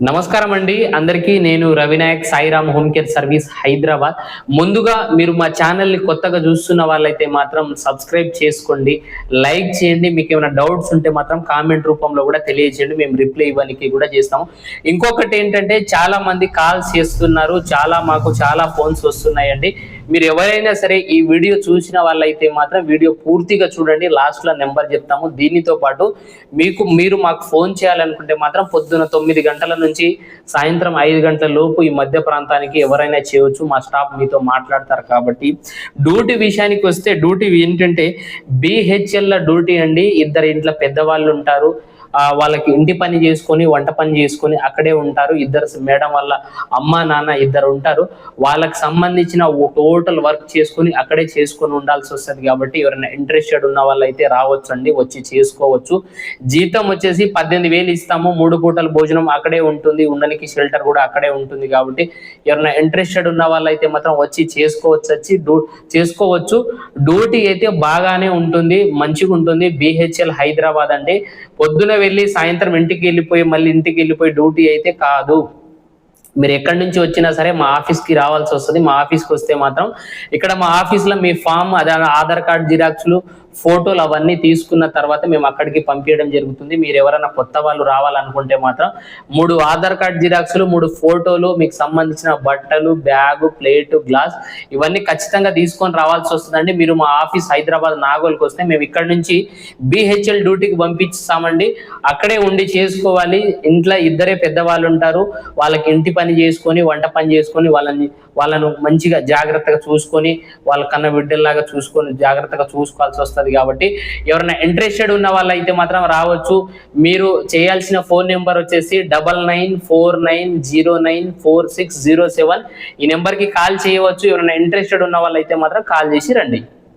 నమస్కారం అండి అందరికీ నేను Ravi Nayak Sairam home care service Hyderabad. ముందుగా మీరు మా ఛానల్ని కొత్తగా చూస్తున్న వాళ్ళైతే మాత్రం సబ్స్క్రైబ్ చేసుకోండి. లైక్ చేయండి. మీకు ఏమైనా డౌట్స్ ఉంటే మాత్రం కామెంట్ రూపంలో కూడా తెలియజేయండి. మేము రిప్లై ఇవ్వడానికి కూడా చేస్తాము. ఇంకొకటి ఏంటంటే చాలా మంది కాల్స్ చేస్తున్నారు. చాలా మాకు చాలా ఫోన్స్ వస్తున్నాయండి. మీరు ఎవరైనా సరే ఈ వీడియో చూసిన వాళ్ళైతే మాత్రం వీడియో పూర్తిగా చూడండి. లాస్ట్లో నెంబర్ చెప్తాము. దీనితో పాటు మీకు మీరు మాకు ఫోన్ చేయాలనుకుంటే మాత్రం పొద్దున తొమ్మిది గంటల నుంచి సాయంత్రం ఐదు గంటల లోపు ఈ మధ్య ప్రాంతానికి ఎవరైనా చేయవచ్చు మా స్టాఫ్ మీతో మాట్లాడతారు కాబట్టి. డ్యూటీ విషయానికి వస్తే డ్యూటీ ఏంటంటే బిహెచ్ఎల్ డ్యూటీ అండి. ఇద్దరు ఇంట్లో పెద్దవాళ్ళు ఉంటారు. వాళ్ళకి ఇంటి పని చేసుకొని వంట పని చేసుకొని అక్కడే ఉంటారు. ఇద్దరు మేడం వల్ల అమ్మ నాన్న ఇద్దరు ఉంటారు. వాళ్ళకి సంబంధించిన టోటల్ వర్క్ చేసుకొని అక్కడే చేసుకొని ఉండాల్సి వస్తుంది కాబట్టి ఎవరైనా ఇంట్రెస్టెడ్ ఉన్న వాళ్ళైతే రావచ్చు అండి వచ్చి చేసుకోవచ్చు. జీతం వచ్చేసి పద్దెనిమిది వేలు ఇస్తాము. మూడు పూటల భోజనం అక్కడే ఉంటుంది. ఉండడానికి షెల్టర్ కూడా అక్కడే ఉంటుంది కాబట్టి ఎవరైనా ఇంట్రెస్టెడ్ ఉన్న వాళ్ళైతే మాత్రం వచ్చి చేసుకోవచ్చు వచ్చి డ్యూ చేసుకోవచ్చు. డ్యూటీ అయితే బాగానే ఉంటుంది మంచిగా ఉంటుంది బిహెచ్ఎల్ హైదరాబాద్ అండి. పొద్దున వెళ్ళి సాయంత్రం ఇంటికి వెళ్ళిపోయి మళ్ళీ ఇంటికి వెళ్ళిపోయి డ్యూటీ అయితే కాదు. మీరు ఎక్కడి నుంచి వచ్చినా సరే మా ఆఫీస్కి రావాల్సి వస్తుంది. మా ఆఫీస్కి వస్తే మాత్రం ఇక్కడ మా ఆఫీస్లో మీ ఫామ్ అదే ఆధార్ కార్డ్ జిరాక్స్లు ఫోటోలు అవన్నీ తీసుకున్న తర్వాత మేము అక్కడికి పంపించడం జరుగుతుంది. మీరు ఎవరైనా కొత్త వాళ్ళు రావాలనుకుంటే మాత్రం మూడు ఆధార్ కార్డ్ జిరాక్స్లు మూడు ఫోటోలు మీకు సంబంధించిన బట్టలు బ్యాగు ప్లేటు గ్లాస్ ఇవన్నీ ఖచ్చితంగా తీసుకొని రావాల్సి వస్తుందండి. మీరు మా ఆఫీస్ హైదరాబాద్ నాగోల్కి వస్తే మేము ఇక్కడ నుంచి బిహెచ్ఎల్ డ్యూటీకి పంపిస్తామండి. అక్కడే ఉండి చేసుకోవాలి. ఇంట్లో ఇద్దరే పెద్దవాళ్ళు ఉంటారు. వాళ్ళకి ఇంటి పని చేసుకొని వంట పని చేసుకొని వాళ్ళని వాళ్ళను మంచిగా జాగ్రత్తగా చూసుకొని వాళ్ళ కన్న బిడ్డల్లాగా చూసుకొని జాగ్రత్తగా చూసుకోవాల్సి వస్తుంది. కాబట్టి ఎవరైనా ఇంట్రెస్టెడ్ ఉన్న వాళ్ళైతే మాత్రం రావచ్చు. మీరు చేయాల్సిన ఫోన్ నెంబర్ వచ్చేసి double nine four nine zero nine four six zero seven ఈ నెంబర్కి కాల్ చేయవచ్చు. ఎవరైనా ఇంట్రెస్టెడ్ ఉన్న వాళ్ళైతే మాత్రం కాల్ చేసి రండి.